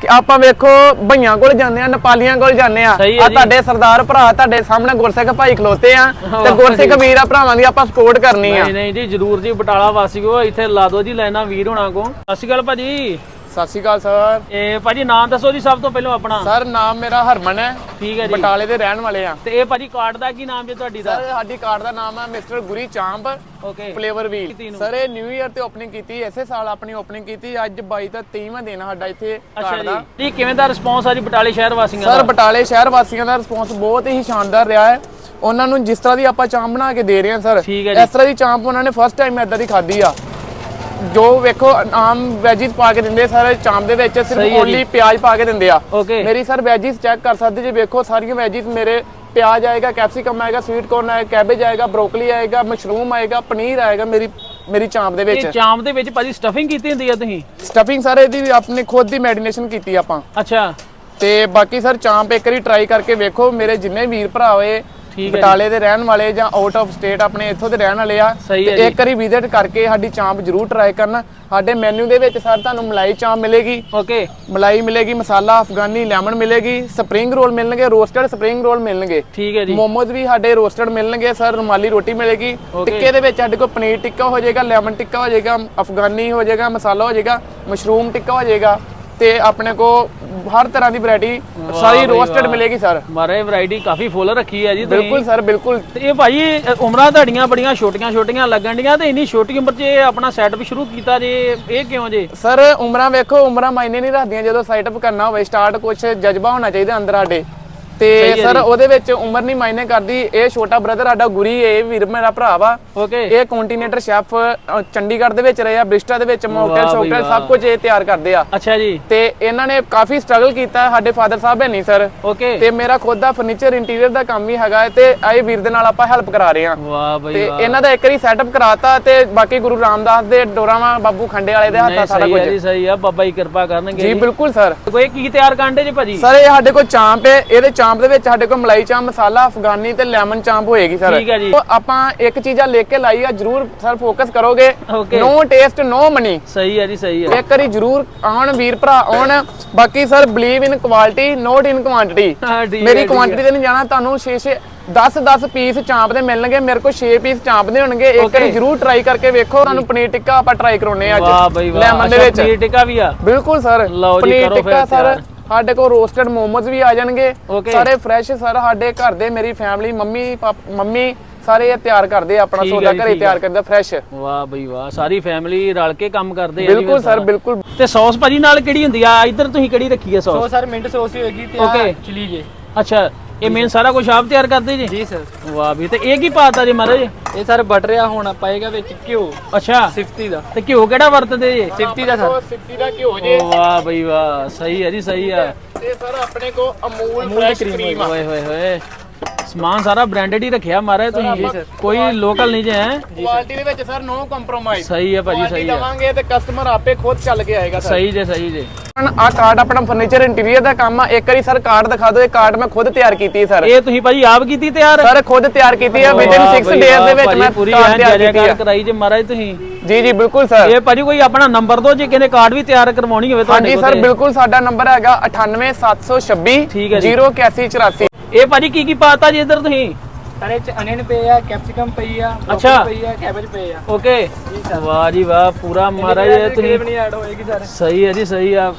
ਕਿ ਆਪਾਂ ਵੇਖੋ ਭਈਆਂ ਕੋਲ ਜਾਂਦੇ ਆ ਨੇਪਾਲੀਆਂ ਕੋਲ ਜਾਂਦੇ ਆ ਸਹੀ ਹੈ ਆ ਜੀ। ਤੁਹਾਡੇ ਸਰਦਾਰ ਭਰਾ ਤੁਹਾਡੇ ਸਾਹਮਣੇ ਗੁਰਸਿੱਖ ਭਾਈ ਖਲੋਤੇ ਆ ਤੇ ਗੁਰਸਿੱਖ। ਵੀਰਾਂ ਭਰਾਵਾਂ ਦੀ ਆਪਾਂ ਸਪੋਰਟ ਕਰਨੀ ਆ ਨਹੀਂ ਨਹੀਂ ਜੀ ਜਰੂਰ ਜੀ ਬਟਾਲਾ ਵਾਸੀਓ ਇੱਥੇ ਲਾ ਦਿਓ ਜੀ ਲੈਣਾ ਵੀਰ ਹੋਣਾ ਕੋ ਸਤਿ ਸ਼੍ਰੀ ਅਕਾਲ ਭਾਜੀ ਸਤਿ ਸ਼੍ਰੀ ਅਕਾਲ ਸਰ। ਇਹ ਭਾਜੀ ਨਾਮ ਦੱਸੋ ਜੀ ਸਭ ਤੋਂ ਪਹਿਲਾਂ ਆਪਣਾ। ਸਰ ਨਾਮ ਮੇਰਾ ਹਰਮਨ ਹੈ। ਠੀਕ ਹੈ ਜੀ। ਬਟਾਲੇ ਦੇ ਰਹਿਣ ਵਾਲੇ ਆ ਤੇ ਇਹ ਭਾਜੀ ਕਾਰਡ ਦਾ ਕੀ ਨਾਮ ਜੀ ਤੁਹਾਡੀ ਦਾ? ਸਰ ਸਾਡੀ ਕਾਰਡ ਦਾ ਨਾਮ ਹੈ mister Guri Chaap okay flavour wheel. Sir ਇਹ ਨਿਊ ਇਅਰ ਤੇ ਓਪਨਿੰਗ ਕੀਤੀ ਇਸੇ ਸਾਲ ਆਪਣੀ ਓਪਨਿੰਗ ਕੀਤੀ ਅੱਜ 22 ਤੋਂ 23ਵਾਂ ਦਿਨ ਸਾਡਾ ਇੱਥੇ ਕਾਰਡ ਦਾ। ਜੀ। ਕਿਵੇਂ ਦਾ ਰਿਸਪੌਂਸ ਆ ਜੀ ਬਟਾਲੇ ਸ਼ਹਿਰ ਵਾਸੀਆਂ ਸਰ ਦਾ? ਬਟਾਲੇ ਸ਼ਹਿਰ ਵਾਸੀਆਂ ਦਾ ਰਿਸਪੌਂਸ ਬਹੁਤ ਹੀ ਸ਼ਾਨਦਾਰ ਰਿਹਾ ਹੈ। ਉਹਨਾਂ ਨੂੰ ਜਿਸ ਤਰ੍ਹਾਂ ਦੀ ਆਪਾਂ ਚਾਂਪ ਬਣਾ ਕੇ ਦੇ ਰਹੇ ਹਾਂ ਸਰ। ਇਸ ਤਰ੍ਹਾਂ ਦੀ ਚਾਂਪ ਉਹਨਾਂ ਨੇ ਫਸਟ ਟਾਈਮ ਇਦਾਂ ਦੀ ਖਾਧੀ ਆ। ਜੋ ਵੇਖੋ ਆਮ ਵੈਜੀਸ ਪਾ ਕੇ ਦਿੰਦੇ ਸਰ ਚਾਂਪ ਦੇ ਵਿੱਚ ਸਿਰਫ। ਓਨਲੀ ਪਿਆਜ਼ ਪਾ ਕੇ ਦਿੰਦੇ ਆ। ਮੇਰੀ ਸਰ ਵੈਜੀਸ ਚੈੱਕ ਕਰ ਸਕਦੇ ਜੇ ਵੇਖੋ ਸਾਰੀਆਂ ਵੈਜੀਸ ਮੇਰੇ ਪਿਆਜ਼ ਆਏਗਾ ਕੈਪਸਿਕਮ ਆਏਗਾ ਸਵੀਟ ਕੋਰਨ ਆਏਗਾ ਕੈਬੇਜ ਆਏਗਾ ਬਰੋਕਲੀ ਆਏਗਾ ਮਸ਼ਰੂਮ ਆਏਗਾ ਪਨੀਰ ਆਏਗਾ ਮੇਰੀ ਮੇਰੀ ਚਾਂਪ ਦੇ ਇਹ ਵਿੱਚ ਚਾਂਪ ਦੇ ਵਿੱਚ ਭਾਜੀ ਸਟਫਿੰਗ ਕੀਤੀ ਹੁੰਦੀ ਆ ਤੁਸੀਂ? ਸਟਫਿੰਗ ਸਰ ਇਹਦੀ ਆਪਣੀ ਖੁਦ ਦੀ ਮੈਡੀਨੇਸ਼ਨ ਕੀਤੀ ਆਪਾਂ। ਅੱਛਾ। ਤੇ ਬਾਕੀ ਸਰ ਚਾਂਪ ਇੱਕ ਵਾਰੀ ਟਰਾਈ ਕਰਕੇ ਵੇਖੋ ਮੇਰੇ ਜਿੰਨੇ ਵੀਰ ਭਰਾ ਹੋਏ ਬਟਾਲੇ ਦੇ ਰਹਿਣ ਵਾਲੇ ਜਾਂ ਆਊਟ ਆਫ ਸਟੇਟ ਆਪਣੇ ਇੱਥੋਂ ਦੇ ਰਹਿਣ ਵਾਲੇ ਆ ਇੱਕ ਵਾਰੀ ਵਿਜ਼ਿਟ ਕਰਕੇ ਸਾਡੀ ਚਾਂਪ ਜ਼ਰੂਰ ਟਰਾਈ ਕਰਨ। ਸਾਡੇ ਮੈਨੂ ਦੇ ਵਿੱਚ ਸਰ ਤੁਹਾਨੂੰ ਮਲਾਈ ਚਾਂਪ ਮਿਲੇਗੀ। ਓਕੇ ਮਲਾਈ ਮਿਲੇਗੀ ਮਸਾਲਾ ਅਫਗਾਨੀ ਲੈਮਨ ਮਿਲੇਗੀ ਸਪਰਿੰਗ ਰੋਲ ਮਿਲਣਗੇ ਰੋਸਟਡ ਸਪਰਿੰਗ ਰੋਲ ਮਿਲਣਗੇ। ਠੀਕ ਹੈ ਜੀ। ਮੋਮੋਜ਼ ਵੀ ਸਾਡੇ ਰੋਸਟਡ ਮਿਲਣਗੇ ਸਰ ਰੁਮਾਲੀ ਰੋਟੀ ਮਿਲੇਗੀ. ਟਿੱਕੇ ਦੇ ਵਿੱਚ ਸਾਡੇ ਕੋਲ ਪਨੀਰ ਟਿੱਕਾ ਹੋ ਜਾਏਗਾ ਲੈਮਨ ਟਿੱਕਾ ਹੋ ਜਾਏਗਾ ਅਫਗਾਨੀ ਹੋ ਜਾਏਗਾ ਮਸਾਲਾ ਹੋ ਜਾਏਗਾ ਮਸ਼ਰੂਮ ਟਿੱਕਾ ਹੋ ਜਾਏਗਾ। ਤੇ ਆਪਣੇ ਕੋ ਹਰ ਤਰ੍ਹਾਂ ਦੀ ਵੈਰਾਈਟੀ ਸਾਰੀ ਰੋਸਟਡ। ਮਿਲੇਗੀ ਸਰ ਮਾਰੇ ਵੈਰਾਈਟੀ ਕਾਫੀ ਫੁੱਲ ਰੱਖੀ ਹੈ ਜੀ ਬਿਲਕੁਲ ਸਰ ਬਿਲਕੁਲ। ਇਹ ਅ, ਉਮਰਾਂ ਤੁਹਾਡੀਆਂ ਬੜੀਆਂ ਛੋਟੀਆਂ ਛੋਟੀਆਂ ਲੱਗਣ ਡੀਆਂ ਤੇ ਇੰਨੀ ਛੋਟੀ ਉਮਰ 'ਚ ਇਹ ਆਪਣਾ ਸੈਟਅਪ ਸ਼ੁਰੂ ਕੀਤਾ ਜੇ ਇਹ ਕਿਉਂ ਜੇ? ਸਰ ਉਮਰਾਂ ਵੇਖੋ ਉਮਰਾਂ ਮਾਇਨੇ ਨਹੀਂ ਰੱਖਦੀਆਂ ਜਦੋਂ ਸੈਟਅਪ ਕਰਨਾ ਹੋਵੇ ਸਟਾਰਟ ਕੁਝ ਜਜ਼ਬਾ ਹੋਣਾ ਚਾਹੀਦਾ ਅੰਦਰ ਸਾਡੇ। ਤੇ ਸਰ। ਉਹਦੇ ਵਿੱਚ ਉਮਰ ਨਹੀਂ ਮਾਇਨੇ ਕਰਦੀ। ਇਹ ਛੋਟਾ ਬ੍ਰਦਰ ਸਾਡਾ ਗੁਰੀ ਇਹ ਵੀਰ ਮੇਰਾ ਭਰਾ ਵਾ। ਓਕੇ ਇਹ ਕੰਟੀਨੈਂਟਰ ਸ਼ੈਫ ਚੰਡੀਗੜ੍ਹ ਦੇ ਵਿੱਚ ਰਹੇ ਆ ਬ੍ਰਿਸਟਾ ਦੇ ਵਿੱਚ ਮੋਕਟੇਲ ਸ਼ੋਕਟੇਲ। ਸਭ ਕੁਝ ਇਹ ਤਿਆਰ ਕਰਦੇ ਆ। ਅੱਛਾ ਜੀ। ਤੇ ਇਹਨਾਂ ਨੇ ਕਾਫੀ ਸਟਰਗਲ ਕੀਤਾ ਸਾਡੇ ਫਾਦਰ ਸਾਹਿਬ ਹੈ ਨਹੀਂ ਸਰ। ਓਕੇ ਤੇ ਮੇਰਾ ਖੁਦ ਦਾ ਫਰਨੀਚਰ ਇੰਟੀਰੀਅਰ ਦਾ ਕੰਮ ਵੀ ਹੈਗਾ ਤੇ ਇਹ ਵੀਰ ਦੇ ਨਾਲ ਆਪਾਂ ਹੈਲਪ ਕਰਾ ਰਹੇ ਵਾਹ ਬਈ ਤੇ ਇਹਨਾਂ ਦਾ ਇੱਕ ਵਾਰੀ ਸੈਟਅਪ ਕਰਾਤਾ ਤੇ ਬਾਕੀ ਗੁਰੂ ਰਾਮਦਾਸ ਦੇ ਡੋਰਾਵਾਂ ਬਾਬੂ ਖੰਡੇ ਵਾਲੇ ਦੇ ਹੱਥਾਂ ਸਾਰਾ ਹੈ ਜੀ ਕੁਝ ਸਹੀ ਆ। ਬਾਬਾ ਜੀ ਕਿਰਪਾ ਕਰਨਗੇ ਜੀ ਬਿਲਕੁਲ ਸਰ। ਕੋਈ ਕੀ ਤਿਆਰ ਕਾਂਡੇ ਜੀ ਭਾਜੀ? ਸਰ ਇਹ ਸਾਡੇ ਕੋਲ ਚਾਂਪ ਹੈ ਇਹਦੇ ਚਾਂਪ ਦੇ ਵਿੱਚ ਸਾਡੇ ਕੋਲ ਮਲਾਈ ਚਾਂਪ ਮਸਾਲਾ ਅਫਗਾਨੀ ਤੇ ਲੈਮਨ ਚਾਂਪ ਹੋਏਗੀ ਸਰ। ਠੀਕ ਹੈ ਜੀ। ਉਹ ਆਪਾਂ ਇੱਕ ਚੀਜ਼ਾਂ ਲਿਖ ਕੇ ਲਾਈ ਆ ਜਰੂਰ ਸਰ ਫੋਕਸ ਕਰੋਗੇ। Okay. No taste no money ਸਹੀ ਹੈ ਜੀ ਸਹੀ ਹੈ। ਇੱਕ ਵਾਰੀ ਜਰੂਰ ਆਉਣ ਵੀਰ ਭਰਾ ਆਉਣ। ਬਾਕੀ sir believe in quality not in quantity ਹਾਂ, ਠੀਕ ਹੈ, ਮੇਰੀ ਠੀਕ ਕੁਆਂਟੀਟੀ ਤੇ ਨਹੀਂ ਜਾਣਾ ਤੁਹਾਨੂੰ 6 6 10 10 ਪੀਸ ਚਾਂਪ ਦੇ ਮਿਲਣਗੇ। ਮੇਰੇ ਕੋਲ 6 ਪੀਸ ਚਾਂਪ ਦੇ ਹੋਣਗੇ। ਇੱਕ Okay. ਵਾਰੀ ਜਰੂਰ ਟਰਾਈ ਕਰਕੇ ਵੇਖੋ। ਤੁਹਾਨੂੰ ਪਨੀਰ ਟਿੱਕਾ ਆਪਾਂ ਟਰਾਈ ਕਰਾਉਨੇ ਆ ਵਾਹ ਅੱਜ ਵਾਹ। ਲੈਮਨ ਦੇ ਅੱਛਾ, ਵਿੱਚ। ਪਨੀਰ ਟਿੱਕਾ ਵੀ ਆ? ਬਿਲਕੁਲ ਸਰ। ਲਓ ਜੀ, ਕਰੋ ਫਿਰ ਸਰ। ਸਾਡੇ ਕੋਲ ਰੋਸਟਡ ਮੋਮੋਜ਼ ਵੀ ਆ ਜਾਣਗੇ. ਸਾਰੇ ਫਰੈਸ਼ ਸਰ ਸਾਡੇ ਘਰ ਦੇ ਮੇਰੀ ਫੈਮਿਲੀ ਮੰਮੀ ਮੰਮੀ ਸਾਰੇ ਇਹ ਤਿਆਰ ਕਰਦੇ ਆ ਆਪਣਾ ਸੌਦਾ ਘਰੇ ਤਿਆਰ। ਕਰਦਾ ਫਰੈਸ਼ ਵਾਹ ਬਈ ਵਾਹ ਸਾਰੀ ਫੈਮਿਲੀ ਰਲ ਕੇ ਕੰਮ ਕਰਦੇ ਆ ਬਿਲਕੁਲ ਸਰ। ਬਿਲਕੁਲ ਤੇ ਸੌਸ ਭਾਜੀ ਨਾਲ ਕਿਹੜੀ ਹੁੰਦੀ ਆ ਇੱਧਰ ਤੁਸੀਂ ਕਿਹੜੀ ਰੱਖੀ ਹੈ so sauce sir mint sauce ਹੀ ਹੋਏਗੀ ਤੇ. ਆ ਚਿਲੀ ਜੇ ਅੱਛਾ ਇਹ ਮੇਨ ਸਾਰਾ ਕੁਝ ਆਪ ਤਿਆਰ ਕਰਦੇ ਜੀ? ਜੀ ਸਰ ਵਾਹ ਵੀ ਤੇ ਇਹ ਕੀ ਪਾਤਾ ਜੀ ਮਹਾਰਾਜ? ਇਹ ਸਰ ਬਟਰ ਆ ਹੁਣ ਪਾਏਗਾ ਵਿੱਚ ਘਿਓ। ਅੱਛਾ। ਸਿਫਤੀ ਦਾ। ਤੇ ਘਿਓ ਕਿਹੜਾ ਵਰਤਦੇ ਜੀ? ਸਿਫਤੀ ਦਾ ਸਰ ਸਿੱਧੀ ਦਾ ਘਿਓ ਜੇ। ਵਾਹ ਬਈ ਵਾਹ ਸਹੀ ਹੈ ਜੀ ਸਹੀ ਹੈ ਤੇ ਸਰ ਆਪਣੇ ਕੋ ਅਮੂਲ ਫਰੈਸ਼ ਕਰੀਮ ਓਏ ਹੋਏ ਹੋਏ ਸਮਾਨ ਸਾਰਾ ਬ੍ਰਾਂਡਡ ਹੀ ਰੱਖਿਆ ਮਹਾਰਾਜ ਤੁਸੀਂ। ਕੋਈ ਲੋਕਲ ਨਹੀਂ ਜੇ ਹੈ? ਕੁਆਲਿਟੀ ਦੇ ਵਿੱਚ ਸਰ ਨੋ ਕੰਪਰੋਮਾਈਜ਼ ਸਹੀ ਹੈ ਭਾਜੀ ਸਹੀ ਹੈ ਦਵਾਂਗੇ ਤੇ ਕਸਟਮਰ ਆਪੇ ਖੁਦ ਚੱਲ ਕੇ ਆਏਗਾ ਸਰ ਸਹੀ ਜੇ ਸਹੀ ਜੇ। ਆ ਕਾਰਡ ਆਪਣਾ ਫਰਨੀਚਰ ਇੰਟੀਰੀਅਰ ਦਾ ਕੰਮ ਆ। ਇੱਕ ਵਾਰੀ ਸਰ ਕਾਰਡ ਦਿਖਾ ਦਿਓ ਇਹ ਕਾਰਡ ਮੈਂ ਖੁਦ ਤਿਆਰ ਕੀਤੀ ਸਰ ਇਹ ਤੁਸੀਂ ਭਾਜੀ ਆਪ ਕੀਤੀ ਤਿਆਰ? ਸਰ ਖੁਦ ਤਿਆਰ ਕੀਤੀ ਹੈ ਵਿਦਿਨ ਵਾਹ 6 ਬਈ ਡੇਜ਼ ਦੇ ਵਿੱਚ ਮੈਂ ਪੂਰੀ ਐਨ ਕਰਾਈ ਜੇ ਮਹਾਰਾਜ ਤੁਸੀਂ। ਜੀ ਜੀ ਬਿਲਕੁਲ ਸਰ ਇਹ ਭਾਜੀ ਕੋਈ ਆਪਣਾ ਨੰਬਰ ਦਿਓ ਜੇ ਕਿਨੇ ਕਾਰਡ ਵੀ ਤਿਆਰ ਕਰਵਾਉਣੀ ਹੋਵੇ ਤੁਹਾਡੇ ਹਾਂਜੀ ਕੋਲ ਸਰ ਤੇ। ਬਿਲਕੁਲ ਸਾਡਾ ਨੰਬਰ ਹੈਗਾ 98726 ਠੀਕ ਹੈ ਜੀ। 08184 ਇਹ ਭਾਜੀ ਕੀ ਕੀ ਪਾਤਾ ਜੀ ਇੱਧਰ ਤੁਸੀਂ? ਸਰ ਚ ਅਨੀਅਨ ਪਏ ਆ ਕੈਪਸਿਕਮ ਪਈ ਆ broccoli। ਪਈ ਆ ਕੈਬੇਜ ਪਏ ਆ। ਓਕੇ। ਵਾਹ ਜੀ ਵਾਹ ਪੂਰਾ ਮਹਾਰਾਜ ਇਹ ਤੁਸੀਂ ਐਡ ਹੋਏਗੀ ਸਰ। ਸਹੀ ਹੈ ਜੀ ਸਹੀ ਆ।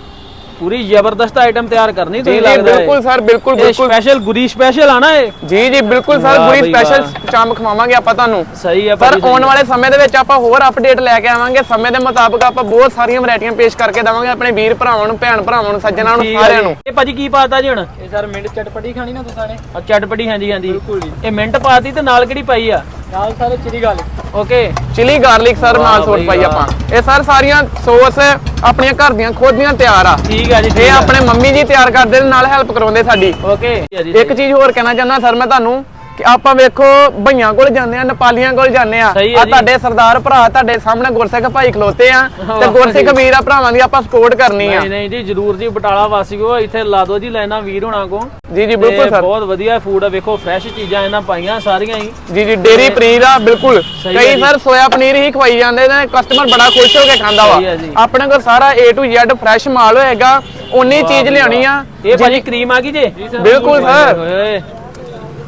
ਪੂਰੀ ਜ਼ਬਰਦਸਤ ਆਈਟਮ ਤਿਆਰ ਕਰਨੀ ਤੁਸੀਂ ਲੱਗਦਾ ਹੈ। ਬਿਲਕੁਲ ਸਰ ਬਿਲਕੁਲ ਬਿਲਕੁਲ। ਸਪੈਸ਼ਲ ਗੁਰੀ ਸਪੈਸ਼ਲ ਆ ਨਾ ਇਹ? ਜੀ ਜੀ ਬਿਲਕੁਲ ਸਰ ਪੂਰੀ ਬਈ ਸਪੈਸ਼ਲ। ਚਾਂਪ ਖਵਾਵਾਂਗੇ ਆਪਾਂ ਤੁਹਾਨੂੰ। ਸਹੀ ਹੈ ਸਹੀ ਆਉਣ। ਵਾਲੇ ਸਮੇਂ ਦੇ ਵਿੱਚ ਆਪਾਂ ਹੋਰ ਅਪਡੇਟ ਲੈ ਕੇ ਆਵਾਂਗੇ। ਸਮੇਂ ਦੇ ਮੁਤਾਬਕ ਆਪਾਂ ਬਹੁਤ ਸਾਰੀਆਂ ਵੈਰਾਈਟੀਆਂ ਪੇਸ਼ ਕਰਕੇ ਦੇਵਾਂਗੇ ਆਪਣੇ ਵੀਰ ਭਰਾਵਾਂ ਨੂੰ ਭੈਣ ਭਰਾਵਾਂ ਨੂੰ ਸੱਜਣਾਂ ਨੂੰ ਸਾਰਿਆਂ। ਨੂੰ। ਇਹ ਭਾਜੀ ਕੀ ਪਾਤਾ ਜੀ ਹੁਣ? ਇਹ ਸਰ ਮਿੰਟ ਚਟਪਟੀ ਖਾਣੀ ਨਾ ਤੁਸੀਂ ਨੇ ਆ ਚਟਪਟੀ ਹਾਂਜੀ ਹਾਂਜੀ। ਬਿਲਕੁਲ ਜੀ। ਇਹ ਮਿੰਟ ਪਾਤੀ ਤੇ ਨਾਲ ਕਿਹੜੀ ਪਾਈ ਆ? ਨਾਲ ਸਾਰੇ ਚਿਲੀ ਗਾਲ ਓਕੇ। ਚਿਲੀ ਗਾਰਲਿਕ ਸਰ ਨਾਲ ਸੋਸ ਬਈ ਪਾਈ। ਆਪਾਂ। ਇਹ ਸਰ ਸਾਰੀਆਂ ਸੌਸ ਆਪਣੀਆਂ ਘਰ ਦੀਆਂ ਖੁਦ ਦੀਆਂ ਤਿਆਰ ਆ। ਠੀਕ ਆ ਜੀ ਠੀਕ ਇਹ। ਆਪਣੇ ਮੰਮੀ ਜੀ ਤਿਆਰ ਕਰਦੇ ਨੇ ਨਾਲ ਹੈਲਪ ਕਰਾਉਂਦੇ ਸਾਡੀ ਓਕੇ ਇੱਕ ਚੀਜ਼ ਹੋਰ ਕਹਿਣਾ ਚਾਹੁੰਦਾ ਸਰ ਮੈਂ ਤੁਹਾਨੂੰ ਕਿ ਆਪਾਂ ਵੇਖੋ ਭਈਆਂ ਕੋਲ ਜਾਂਦੇ ਆ ਨੇਪਾਲੀਆਂ ਕੋਲ ਜਾਂਦੇ ਆ। ਆ। ਤੁਹਾਡੇ ਸਰਦਾਰ ਭਰਾ ਤੁਹਾਡੇ ਸਾਹਮਣੇ ਗੁਰਸਿੱਖ ਭਾਈ ਖਲੋਤੇ ਆ ਤੇ ਗੁਰਸਿੱਖ। ਵੀਰਾਂ ਭਰਾਵਾਂ ਦੀ ਆਪਾਂ ਸਪੋਰਟ ਕਰਨੀ ਆ। ਨਹੀਂ ਨਹੀਂ ਜੀ ਜਰੂਰ ਜੀ ਬਟਾਲਾ ਵਾਸੀਓ ਇੱਥੇ ਲਾ ਦਿਓ ਜੀ ਲੈਣਾ ਵੀਰ ਹੋਣਾ ਕੋ। ਜੀ ਜੀ ਬਿਲਕੁਲ ਸਰ। ਬਹੁਤ ਵਧੀਆ ਫੂਡ ਆ ਵੇਖੋ ਫਰੈਸ਼ ਚੀਜ਼ਾਂ ਇਹਨਾਂ ਪਾਈਆਂ ਸਾਰੀਆਂ ਹੀ। ਜੀ ਜੀ ਡੇਰੀ ਪਨੀਰ ਆ ਬਿਲਕੁਲ। ਕਈ। ਸਰ ਸੋਇਆ ਪਨੀਰ ਹੀ ਖਵਾਈ ਜਾਂਦੇ ਨੇ ਕਸਟਮਰ ਬੜਾ ਖੁਸ਼ ਹੋ ਕੇ ਖਾਂਦਾ। ਵਾ। ਆਪਣੇ ਕੋਲ ਸਾਰਾ A to Z ਫਰੈਸ਼ ਮਾਲ ਹੋਏਗਾ ਉਨੀ ਚੀਜ਼ ਲਿਆਉਣੀ ਆ। ਇਹ ਭਾਜੀ ਕਰੀਮ ਆ ਗਈ ਜੇ? ਬਿਲਕੁਲ ਸਰ।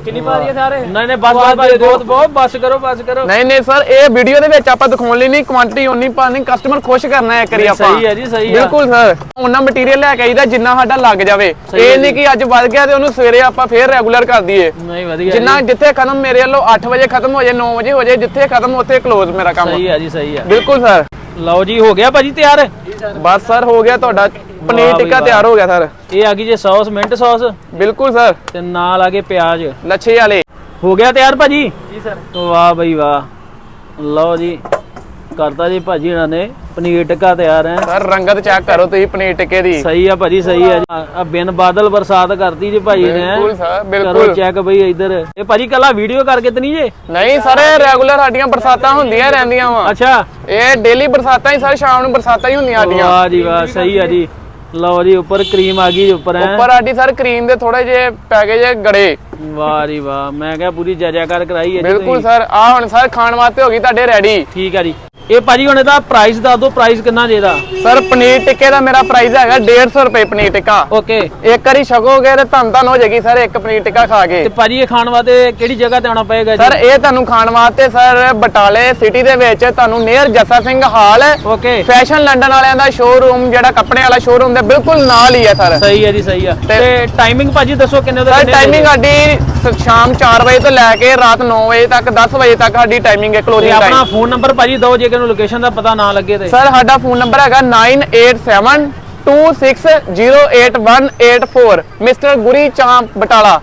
ਕਿੰਨੀ ਦਈਏ ਸਾਰੇ? ਨਹੀਂ ਨਹੀਂ ਬਸ ਬਸ ਬਸ ਬਹੁਤ ਬਹੁਤ ਬਸ ਕਰੋ ਬਸ ਕਰੋ। ਨਹੀਂ ਨਹੀਂ ਸਰ ਇਹ ਵੀਡੀਓ ਦੇ ਵਿੱਚ ਆਪਾਂ ਦਿਖਾਉਣ ਲਈ ਨਹੀਂ ਕੁਆਂਟੀਟੀ ਉਨੀ ਪਾਣੀ ਕਸਟਮਰ ਖੁਸ਼ ਕਰਨਾ ਹੈ ਕਰੀ ਆਪਾਂ। ਸਹੀ ਹੈ ਜੀ ਸਹੀ ਹੈ। ਬਿਲਕੁਲ ਸਰ। ਉਹਨਾਂ ਮਟੀਰੀਅਲ ਲੈ ਕੇ ਆਈਦਾ ਜਿੰਨਾ ਸਾਡਾ ਲੱਗ ਜਾਵੇ। ਇਹ ਨਹੀਂ ਕਿ ਅੱਜ ਵੱਧ ਗਿਆ ਤੇ ਉਹਨੂੰ ਸਵੇਰੇ ਆਪਾਂ ਫੇਰ ਰੈਗੂਲਰ ਕਰ ਦਈਏ। ਨਹੀਂ ਵਧੀਆ ਜਿੰਨਾ ਜਿੱਥੇ ਖਤਮ ਮੇਰੇ ਵੱਲੋਂ 8 ਵਜੇ ਖਤਮ ਹੋ ਜਾਏ 9 ਵਜੇ ਹੋ ਜਾਏ ਜਿੱਥੇ ਖਤਮ ਉੱਥੇ ਕਲੋਜ਼ ਮੇਰਾ ਕੰਮ। ਸਹੀ ਹੈ ਜੀ ਸਹੀ ਹੈ। ਬਿਲਕੁਲ ਸਰ। ਲਓ ਜੀ ਹੋ ਗਿਆ ਭਾਜੀ ਤਿਆਰ? ਬਸ ਸਰ ਹੋ ਗਿਆ ਤੁਹਾਡਾ। ਪਨੀਰ ਟਿੱਕਾ। ਤਿਆਰ ਹੋ ਗਿਆ ਸਰ। ਇਹ ਆ ਗਈ ਜੇ ਸੌਸ ਮਿੰਟ ਸੌਸ। ਬਿਲਕੁਲ ਸਰ। ਤੇ ਨਾਲ ਆ ਗਏ ਪਿਆਜ਼। ਲੱਛੇ ਵਾਲੇ। ਹੋ ਗਿਆ ਤਿਆਰ ਭਾਜੀ? ਜੀ ਸਰ। ਵਾਹ ਬਈ ਵਾਹ। ਲਓ ਜੀ ਕਰਤਾ ਜੀ ਭਾਜੀ ਇਹਨਾਂ ਨੇ। ਪਨੀਰ ਟਿੱਕਾ ਤਿਆਰ ਹੈ। ਸਰ ਰੰਗਤ ਚੈੱਕ ਕਰੋ ਤੁਸੀਂ ਪਨੀਰ ਟਿੱਕੇ ਦੀ। ਸਹੀ ਆ ਭਾਜੀ ਸਹੀ ਆ ਆ ਬਿਨ ਬਾਦਲ ਬਰਸਾਤ ਕਰਤੀ ਜੀ ਭਾਜੀ ਨੇ। ਬਿਲਕੁਲ ਸਰ ਕਰੋ ਬਿਲਕੁਲ। ਚੈੱਕ ਬਈ ਇੱਧਰ। ਇਹ ਭਾਜੀ ਕੱਲਾ ਵੀਡੀਓ ਕਰਕੇ ਤੇ ਨਹੀਂ ਜੇ? ਨਹੀਂ ਸਰ ਰੈਗੂਲਰ ਸਾਡੀਆਂ ਬਰਸਾਤਾਂ ਹੁੰਦੀਆਂ ਰਹਿੰਦੀਆਂ ਵਾ। ਅੱਛਾ। ਇਹ ਡੇਲੀ ਬਰਸਾਤਾਂ ਹੀ ਸਰ ਸ਼ਾਮ ਨੂੰ ਬਰਸਾਤਾਂ ਹੀ ਹੁੰਦੀਆਂ ਸਾਡੀਆਂ। ਵਾਹ ਜੀ ਵਾਹ ਸਹੀ ਆ ਜੀ। ਲਓ ਜੀ ਉੱਪਰ ਕਰੀਮ ਆ ਗਈ ਜੀ ਉੱਪਰ ਹੈ। ਉੱਪਰ ਸਾਡੀ ਸਰ ਕਰੀਮ ਦੇ ਥੋੜੇ ਜਿਹੇ ਪੈ ਗਏ ਜੇ ਗੜੇ। ਵਾਹ ਜੀ ਵਾਹ ਮੈਂ ਕਿਹਾ ਪੂਰੀ ਜਜਾਕਾਰ ਕਰਾਈ ਹੈ ਜੀ ਬਿਲਕੁਲ ਸਰ ਆ ਹੁਣ ਸਰ ਖਾਣ ਵਾਸਤੇ ਹੋ ਗਈ ਤੁਹਾਡੇ ਰੈਡੀ ਠੀਕ ਆ ਜੀ। ਇਹ ਭਾਜੀ ਹੁਣ ਇਹਦਾ ਪ੍ਰਾਈਸ ਦੱਸ ਦਿਓ ਪ੍ਰਾਈਸ ਕਿੰਨਾ ਜੇ ਇਹਦਾ ਸਰ ਪਨੀਰ ਟਿੱਕੇ ਦਾ ਮੇਰਾ ਪ੍ਰਾਈਸ ਹੈਗਾ 150 ਰੁਪਏ ਪਨੀਰ ਟਿੱਕਾ। ਓਕੇ ਇੱਕ ਵਾਰੀ ਛਕੋਗੇ ਤੇ ਧੰਨ ਧੰਨ ਹੋ ਜਾਏਗੀ ਸਰ ਇੱਕ ਪਨੀਰ ਟਿੱਕਾ ਖਾ ਕੇ। ਤੇ ਭਾਜੀ ਇਹ ਖਾਣ ਵਾਸਤੇ ਕਿਹੜੀ ਜਗ੍ਹਾ ਤੇ ਆਉਣਾ ਪਏਗਾ ਜੀ? ਸਰ ਇਹ ਤੁਹਾਨੂੰ ਖਾਣ ਵਾਸਤੇ ਸਰ ਬਟਾਲੇ ਸਿਟੀ ਦੇ ਵਿੱਚ ਤੁਹਾਨੂੰ near Jassa Singh hall okay fashion London ਵਾਲਿਆਂ ਦਾ ਸ਼ੋਰੂਮ ਜਿਹੜਾ ਕੱਪੜੇ ਵਾਲਾ ਸ਼ੋਰੂਮ ਦੇ ਬਿਲਕੁਲ ਨਾਲ ਹੀ ਹੈ ਸਰ ਸਹੀ ਹੈ ਜੀ ਸਹੀ ਆ ਤੇ- ਟਾਈਮਿੰਗ ਭਾਜੀ ਦੱਸੋ ਕਿੰਨੇ ਤੋਂ ਸਰ ਟਾਈਮਿੰਗ ਸਾਡੀ ਸ਼ਾਮ 4 ਵਜੇ ਤੋਂ ਲੈ ਕੇ ਰਾਤ 9 ਵਜੇ ਤੱਕ 10 ਵਜੇ ਤੱਕ ਸਾਡੀ ਟਾਈਮਿੰਗ ਹੈ ਕਲੋਜ਼ਿੰਗ ਆਪਣਾ ਟਾਈਮ ਫੋਨ ਨੰਬਰ ਭਾਜੀ ਦਿਓ ਜੇ ਕਿਨੂੰ ਲੋਕੇਸ਼ਨ ਦਾ ਪਤਾ ਨਾ ਲੱਗੇ ਤੇ। ਸਰ ਸਾਡਾ ਫੋਨ ਨੰਬਰ ਹੈਗਾ 9872601884 ਮਿਸਟਰ ਗੁਰੀ ਚਾਂਪ ਬਟਾਲਾ।